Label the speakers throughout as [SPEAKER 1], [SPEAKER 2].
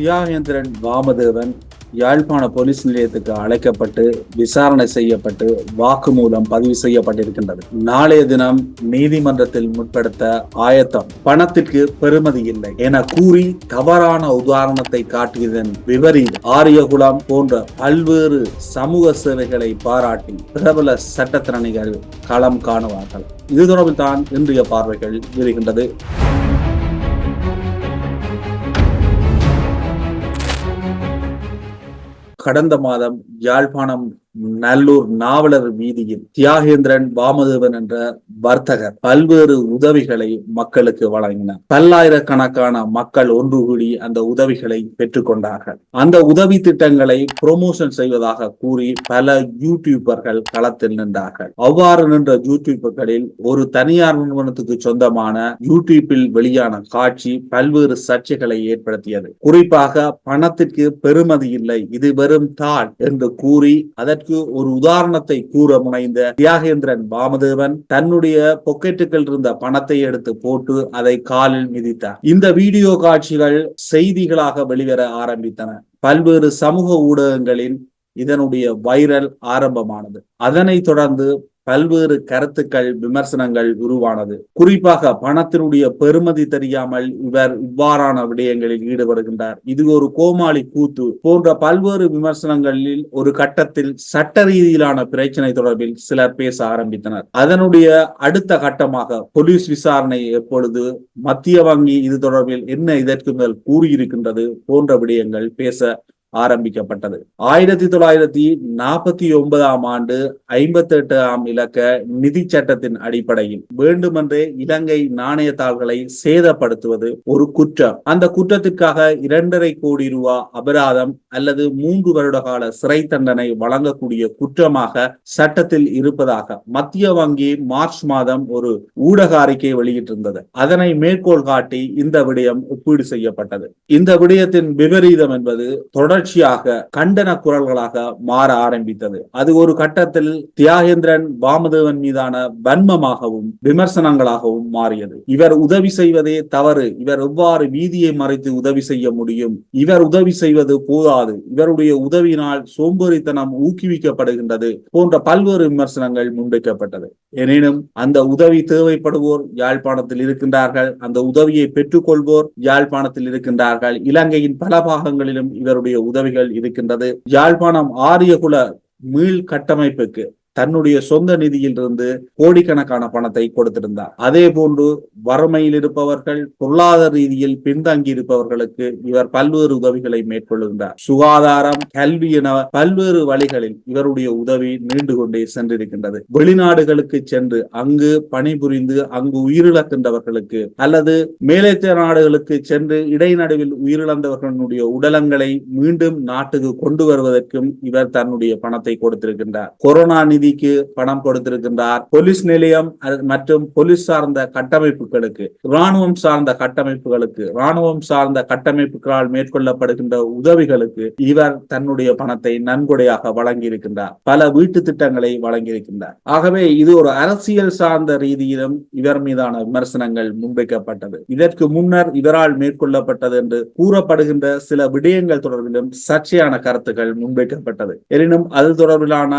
[SPEAKER 1] தியாகேந்திரன் வாமதேவன் யாழ்ப்பாண போலீஸ் நிலையத்துக்கு அழைக்கப்பட்டு விசாரணை செய்யப்பட்டு வாக்குமூலம் பதிவு செய்யப்பட்டிருக்கின்றது. நாளைய தினம் நீதிமன்றத்தில் முற்படுத்த ஆயத்தம். பணத்திற்கு பெறுமதி இல்லை என கூறி தவறான உதாரணத்தை காட்டியதன் விபரீத் ஆரியகுலம் போன்ற பல்வேறு சமூக சேவைகளை பாராட்டி பிரபல சட்டத்திறனிகள் களம் காணுவார்கள். இது தொடர்பில் தான் இன்றைய பார்வைகள் விரிகின்றது கடந்த மாதம் யாழ்ப்பாணம் நல்லூர் நாவலர் வீதியில் தியாகேந்திரன் வாமதேவன் என்ற வர்த்தகர் பல்வேறு உதவிகளை மக்களுக்கு வழங்கினார். பல்லாயிரக்கணக்கான மக்கள் ஒன்று கூடி அந்த உதவிகளை பெற்றுக்கொண்டார்கள் அந்த உதவி திட்டங்களை ப்ரொமோஷன் செய்வதாக கூறி பல யூடியூபர்கள் களத்தில் நின்றார்கள். அவ்வாறு நின்ற யூடியூபர்களில் ஒரு தனியார் நிறுவனத்துக்கு சொந்தமான யூடியூப்பில் வெளியான காட்சி பல்வேறு சர்ச்சைகளை ஏற்படுத்தியது. குறிப்பாக பணத்திற்கு பெறுமதி இல்லை இது வெறும் தாள் என்று கூறி அதற்கு ஒரு உதாரணத்தை கூற முனைந்த தியாகேந்திரன் வாமதேவன் தன்னுடைய பொக்கெட்டுகள் இருந்த பணத்தை எடுத்து போட்டு அதை காலில் மிதித்தார். இந்த வீடியோ காட்சிகள் செய்திகளாக வெளிவர ஆரம்பித்தன. பல்வேறு சமூக ஊடகங்களில் இதனுடைய வைரல் ஆரம்பமானது. அதனைத் தொடர்ந்து பல்வேறு கருத்துக்கள் விமர்சனங்கள் உருவானது. குறிப்பாக பணத்தினுடைய பெருமதி தெரியாமல் இவர் இவ்வாறான விடயங்களில் ஈடுபடுகின்றார். இது ஒரு கோமாளி கூத்து போன்ற பல்வேறு விமர்சனங்களில் ஒரு கட்டத்தில் சட்ட ரீதியிலான பிரச்சனை தொடர்பில் சிலர் பேச ஆரம்பித்தனர். அதனுடைய அடுத்த கட்டமாக போலீஸ் விசாரணை எப்பொழுது மத்திய வங்கி இது தொடர்பில் என்ன இதற்கு மேல் கூறியிருக்கின்றது போன்ற விடயங்கள் பேச ஆரம்பிக்கப்பட்டது. ஆயிரத்தி தொள்ளாயிரத்தி நாற்பத்தி ஒன்பதாம் ஆண்டு ஐம்பத்தி எட்டாம் இலக்க நிதி சட்டத்தின் அடிப்படையில் வேண்டுமென்றே இலங்கை நாணயத்தாள்களை சேதப்படுத்துவது ஒரு குற்றம். அந்த குற்றத்திற்காக இரண்டரை கோடி ரூபா அபராதம் அல்லது மூன்று வருட கால சிறை தண்டனை வழங்கக்கூடிய குற்றமாக சட்டத்தில் இருப்பதாக மத்திய வங்கி மார்ச் மாதம் ஒரு ஊடக அறிக்கை வெளியிட்டிருந்தது. அதனை மேற்கோள் காட்டி இந்த விடயம் ஒப்பீடு செய்யப்பட்டது. இந்த விடயத்தின் விபரீதம் என்பது தொடர் தொடர்ச்சியாக கண்டன குரல்களாக மாற ஆரம்பித்தது. அது ஒரு கட்டத்தில் தியாகேந்திரன் வாமதேவன் மீதான வன்மமாகவும் விமர்சனங்களாகவும் மாறியது. இவர் உதவி செய்வதே தவறு. இவர் எவ்வாறு வீதியை மறைத்து உதவி செய்ய முடியும்? இவர் உதவி செய்வது போதாது. இவருடைய உதவியினால் சோம்பேறித்தனம் ஊக்குவிக்கப்படுகின்றது போன்ற பல்வேறு விமர்சனங்கள் முன்வைக்கப்பட்டது. எனினும் அந்த உதவி தேவைப்படுவோர் யாழ்ப்பாணத்தில் இருக்கின்றார்கள். அந்த உதவியை பெற்றுக்கொள்வோர் யாழ்ப்பாணத்தில் இருக்கின்றார்கள். இலங்கையின் பல பாகங்களிலும் இவருடைய உதவிகள் இருக்கின்றது. யாழ்ப்பாணம் ஆரியகுல மீள் கட்டமைப்புக்கு தன்னுடைய சொந்த நிதியில் இருந்து கோடிக்கணக்கான பணத்தை கொடுத்திருந்தார். அதே போன்று வறுமையில் இருப்பவர்கள் பொருளாதார ரீதியில் பின்தங்கி இருப்பவர்களுக்கு இவர் பல்வேறு உதவிகளை மேற்கொள்கின்றார். சுகாதாரம் கல்வி என பல்வேறு வழிகளில் இவருடைய உதவி நீண்டு கொண்டே சென்றிருக்கின்றது. வெளிநாடுகளுக்கு சென்று அங்கு பணிபுரிந்து அங்கு உயிரிழக்கின்றவர்களுக்கு அல்லது மேலேத்திய நாடுகளுக்கு சென்று இடைநடுவில் உயிரிழந்தவர்களுடைய உடலங்களை மீண்டும் நாட்டுக்கு கொண்டு வருவதற்கும் இவர் தன்னுடைய பணத்தை கொடுத்திருக்கின்றார். கொரோனா நிதி நிதிக்கு பணம் கொடுத்திருக்கின்றார். போலீஸ் நிலையம் மற்றும் போலீஸ் சார்ந்த கட்டமைப்புகளுக்கு ராணுவம் சார்ந்த கட்டமைப்புகளுக்கு ராணுவம் சார்ந்த கட்டமைப்புகளால் மேற்கொள்ளப்படுகின்ற உதவிகளுக்கு இவர் தன்னுடைய பணத்தை நன்கொடையாக வழங்கியிருக்கின்றார். பல வீட்டு திட்டங்களை வழங்கியிருக்கின்றார். ஆகவே இது ஒரு அரசியல் சார்ந்த ரீதியிலும் இவர் மீதான விமர்சனங்கள் முன்வைக்கப்பட்டது. இதற்கு முன்னர் இவரால் மேற்கொள்ளப்பட்டது என்று கூறப்படுகின்ற சில விடயங்கள் தொடர்பிலும் சர்ச்சையான கருத்துக்கள் முன்வைக்கப்பட்டது. எனினும் அது தொடர்பிலான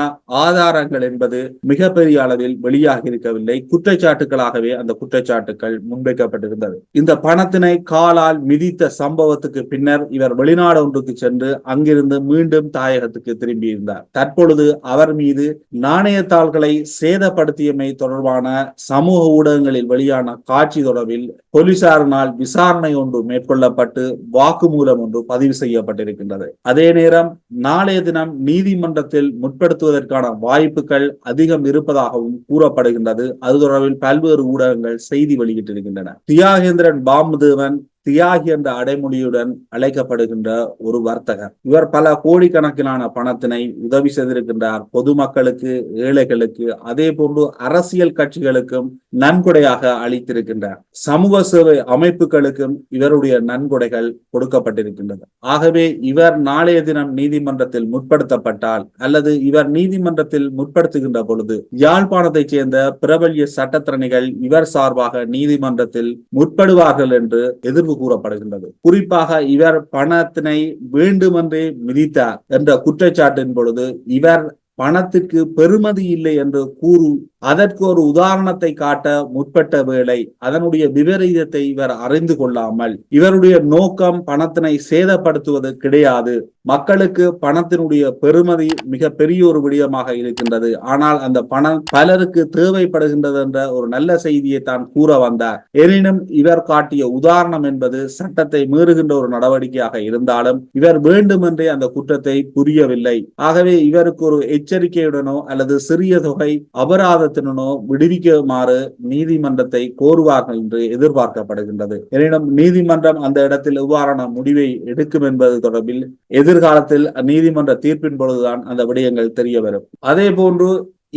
[SPEAKER 1] ஆதாரங்கள் என்பது மிகப்பெரிய அளவில் வெளியாக இருக்கவில்லை. குற்றச்சாட்டுகளாகவே அந்த குற்றச்சாட்டுகள் முன்வைக்கப்பட்டிருந்தது. இந்த பணத்தினை காலால் மிதித்த சம்பவத்துக்கு பின்னர் இவர் வெளிநாடு ஒன்றுக்கு சென்று அங்கிருந்து மீண்டும் தாயகத்துக்கு திரும்பியிருந்தார். தற்பொழுது அவர் மீது நாணயத்தாள்களை சேதப்படுத்தியமை தொடர்பான சமூக ஊடகங்களில் வெளியான காட்சி தொடர்பில் போலீசாரினால் விசாரணை ஒன்று மேற்கொள்ளப்பட்டு வாக்குமூலம் ஒன்று பதிவு செய்யப்பட்டிருக்கின்றது. அதே நேரம் நாளைய தினம் நீதிமன்றத்தில் முற்படுத்துவதற்கான வாய்ப்பு வாய்ப்புகள் அதிகம் இருப்பதாகவும் கூறப்படுகின்றது. அது தொடர்பில் பல்வேறு ஊடகங்கள் செய்தி வெளியிட்டிருக்கின்றன. தியாகேந்திரன் பாம்புதேவன் தியாகி என்ற அடைமொழியுடன் அழைக்கப்படுகின்ற ஒரு வர்த்தகர். இவர் பல கோடிக்கணக்கிலான பணத்தினை உதவி செய்திருக்கின்றார். பொதுமக்களுக்கு ஏழைகளுக்கு அதே போன்று அரசியல் கட்சிகளுக்கும் நன்கொடையாக அளித்திருக்கின்றார். சமூக சேவை அமைப்புகளுக்கும் இவருடைய நன்கொடைகள் கொடுக்கப்பட்டிருக்கின்றது. ஆகவே இவர் நாளைய தினம் நீதிமன்றத்தில் முற்படுத்தப்பட்டால் அல்லது இவர் நீதிமன்றத்தில் முற்படுத்துகின்ற பொழுது யாழ்ப்பாணத்தைச் சேர்ந்த பிரபல்ய சட்டத்திறனிகள் இவர் சார்பாக நீதிமன்றத்தில் முற்படுவார்கள் என்று எதிர்ப்பு தெளிவு கூறப்படுகின்றது. குறிப்பாக இவர் பணத்தினை வேண்டுமென்றே மிதித்தார் என்ற குற்றச்சாட்டின் பொழுது இவர் பணத்துக்கு பெருமதி இல்லை என்று கூறு அதற்கு ஒரு உதாரணத்தை காட்ட முற்பட்ட வேளை அதனுடைய விபரீதத்தை இவர் அறிந்து கொள்ளாமல் இவருடைய நோக்கம் பணத்தினை சேதப்படுத்துவது கிடையாது. மக்களுக்கு பணத்தினுடைய பெருமதி மிக பெரிய ஒரு விடயமாக இருக்கின்றது. ஆனால் அந்த பணம் பலருக்கு தேவைப்படுகின்றது என்ற ஒரு நல்ல செய்தியை தான் கூற வந்தார். எனினும் இவர் காட்டிய உதாரணம் என்பது சட்டத்தை மீறுகின்ற ஒரு நடவடிக்கையாக இருந்தாலும் இவர் வேண்டுமென்றே அந்த குற்றத்தை புரியவில்லை. ஆகவே இவருக்கு ஒரு எச்சரிக்கையுடனோ அல்லது சிறிய தொகை அபராத அபராதத்தினோ விடுவிக்குமாறு நீதிமன்றத்தை கோருவார்கள் என்று எதிர்பார்க்கப்படுகின்றது. எனினும் நீதிமன்றம் அந்த இடத்தில் எவ்வாறான முடிவை எடுக்கும் என்பது தொடர்பில் எதிர்காலத்தில் நீதிமன்ற தீர்ப்பின் பொழுதுதான் அந்த விடயங்கள் தெரிய வரும் அதே போன்று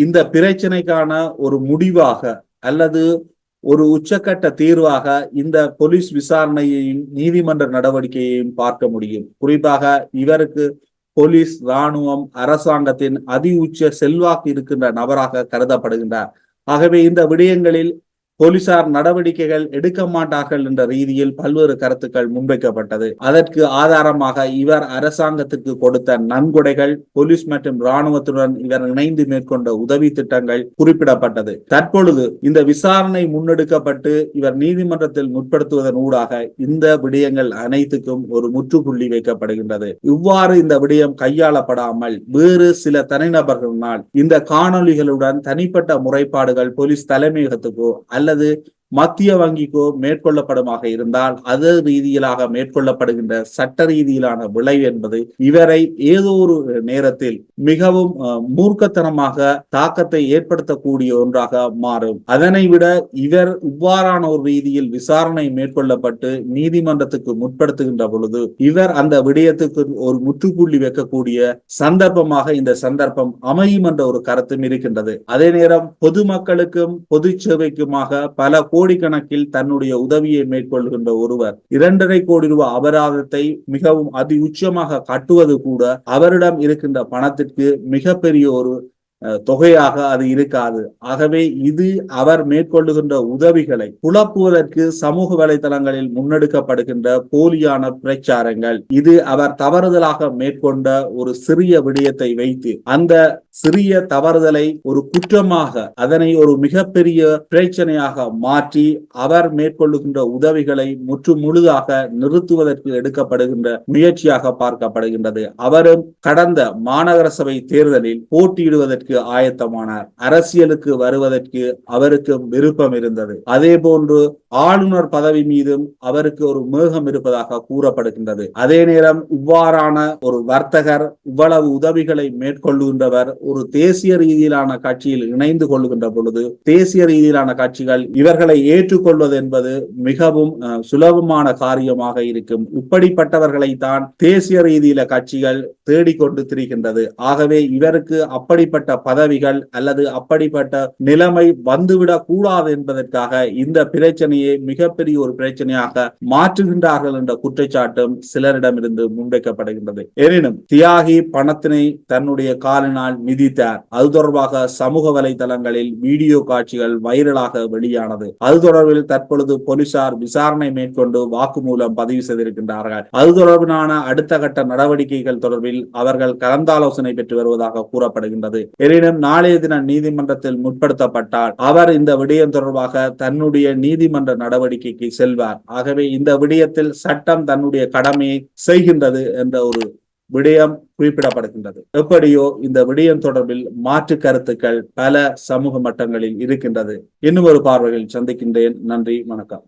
[SPEAKER 1] இந்த பிரச்சனைக்கான ஒரு முடிவாக அல்லது ஒரு உச்சக்கட்ட தீர்வாக இந்த போலீஸ் விசாரணையையும் நீதிமன்ற நடவடிக்கையையும் பார்க்க முடியும். குறிப்பாக இவருக்கு போலீஸ் இராணுவம் அரசாங்கத்தின் அதி உச்ச செல்வாக்கு இருக்கின்ற நபராக கருதப்படுகின்றார். ஆகவே இந்த விடயங்களில் போலீசார் நடவடிக்கைகள் எடுக்க மாட்டார்கள் என்ற ரீதியில் பல்வேறு கருத்துக்கள் முன்வைக்கப்பட்டது. அதற்கு ஆதாரமாக இவர் அரசாங்கத்திற்கு கொடுத்த நன்கொடைகள் போலீஸ் மற்றும் ராணுவத்துடன் இவர் இணைந்து மேற்கொண்ட உதவி திட்டங்கள் குறிப்பிடப்பட்டது. தற்பொழுது இந்த விசாரணை முன்னெடுக்கப்பட்டு இவர் நீதிமன்றத்தில் முற்படுத்துவதன் ஊடாக இந்த விடயங்கள் அனைத்துக்கும் ஒரு முற்றுப்புள்ளி வைக்கப்படுகின்றது. இவ்வாறு இந்த விடயம் கையாளப்படாமல் வேறு சில தனிநபர்களினால் இந்த காணொலிகளுடன் தனிப்பட்ட முறைப்பாடுகள் போலீஸ் தலைமையகத்துக்கோ அல்ல அல்லது மத்திய வங்கிக்கோ மேற்கொள்ளப்படுமாக இருந்தால் அது ரீதியிலாக மேற்கொள்ளப்படுகின்ற சட்ட ரீதியிலான விளைவு என்பது இவரை ஏதோ ஒரு நேரத்தில் மிகவும் மூர்க்கத்தனமாக தாக்கத்தை ஏற்படுத்தக்கூடிய ஒன்றாக மாறும். அதனை விட இவர் இவ்வாறான ஒரு ரீதியில் விசாரணை மேற்கொள்ளப்பட்டு நீதிமன்றத்துக்கு முற்படுத்துகின்ற பொழுது இவர் அந்த விடயத்துக்கு ஒரு முற்றுப்புள்ளி வைக்கக்கூடிய சந்தர்ப்பமாக இந்த சந்தர்ப்பம் அமையும் என்ற ஒரு கருத்தும் இருக்கின்றது. அதே நேரம் பொதுமக்களுக்கும் பொது சேவைக்குமாக பல கோடிக்கணக்கில் தன்னுடைய உதவியை மேற்கொள்கின்ற ஒருவர் இரண்டரை கோடி ரூபாய் அபராதத்தை மிகவும் அதி உச்சமாக கட்டுவது கூட அவரிடம் இருக்கின்ற பணத்திற்கு மிகப்பெரிய ஒரு தொகையாக அது இருக்காது. ஆகவே இது அவர் மேற்கொள்ளுகின்ற உதவிகளை குழப்புவதற்கு சமூக வலைதளங்களில் முன்னெடுக்கப்படுகின்ற போலியான பிரச்சாரங்கள். இது அவர் தவறுதலாக மேற்கொண்ட ஒரு சிறிய விடயத்தை வைத்து அந்த சிறிய தவறுதலை ஒரு குற்றமாக அதனை ஒரு மிகப்பெரிய பிரச்சனையாக மாற்றி அவர் மேற்கொள்ளுகின்ற உதவிகளை முற்று முழுதாக நிறுத்துவதற்கு எடுக்கப்படுகின்ற முயற்சியாக பார்க்கப்படுகின்றது. அவரும் கடந்த மாநகர சபை தேர்தலில் போட்டியிடுவதற்கு ஆயத்தமானார். அரசியலுக்கு வருவதற்கு அவருக்கு விருப்பம் இருந்தது. அதே போன்று ஆளுநர் பதவி மீதும் அவருக்கு ஒரு மேகம் இருப்பதாக கூறப்படுகின்றது. அதே நேரம் இவ்வாறான ஒரு வர்த்தகர் இவ்வளவு உதவிகளை மேற்கொள்ளுகின்றவர் ஒரு தேசிய ரீதியிலான கட்சியில் இணைந்து கொள்ளுகின்ற பொழுது தேசிய ரீதியிலான கட்சிகள் இவர்களை ஏற்றுக்கொள்வது என்பது மிகவும் சுலபமான காரியமாக இருக்கும். இப்படிப்பட்டவர்களை தான் தேசிய ரீதியில கட்சிகள் தேடிக்கொண்டு திரிகின்றது. ஆகவே இவருக்கு அப்படிப்பட்ட பதவிகள் அல்லது அப்படிப்பட்ட நிலைமை வந்துவிடக் கூடாது என்பதற்காக இந்த பிரச்சனையை மிகப்பெரிய ஒரு பிரச்சனையாக மாற்றுகின்றார்கள் என்ற குற்றச்சாட்டும் சிலரிடமிருந்து முன்வைக்கப்படுகின்றது. எனினும் தியாகி பணத்தினை தன்னுடைய காலினால் மிதித்தார். அது தொடர்பாக சமூக வலைதளங்களில் வீடியோ காட்சிகள் வைரலாக வெளியானது. அது தொடர்பில் தற்பொழுது போலீசார் விசாரணை மேற்கொண்டு வாக்குமூலம் பதிவு செய்திருக்கின்றார்கள். அது தொடர்பிலான அடுத்த கட்ட நடவடிக்கைகள் தொடர்பில் அவர்கள் கலந்தாலோசனை பெற்று வருவதாக கூறப்படுகின்றது. எனினும் நாளைய தினம் நீதிமன்றத்தில் முற்படுத்தப்பட்டால் அவர் இந்த விடயம் தொடர்பாக தன்னுடைய நீதிமன்ற நடவடிக்கைக்கு செல்வார். ஆகவே இந்த விடயத்தில் சட்டம் தன்னுடைய கடமையை செய்கின்றது என்ற ஒரு விடயம் குறிப்பிடப்படுகின்றது. எப்படியோ இந்த விடயம் தொடர்பில் மாற்று கருத்துக்கள் பல சமூக மட்டங்களில் இருக்கின்றது. இன்னும் ஒரு பார்வையில் சந்திக்கின்றேன். நன்றி வணக்கம்.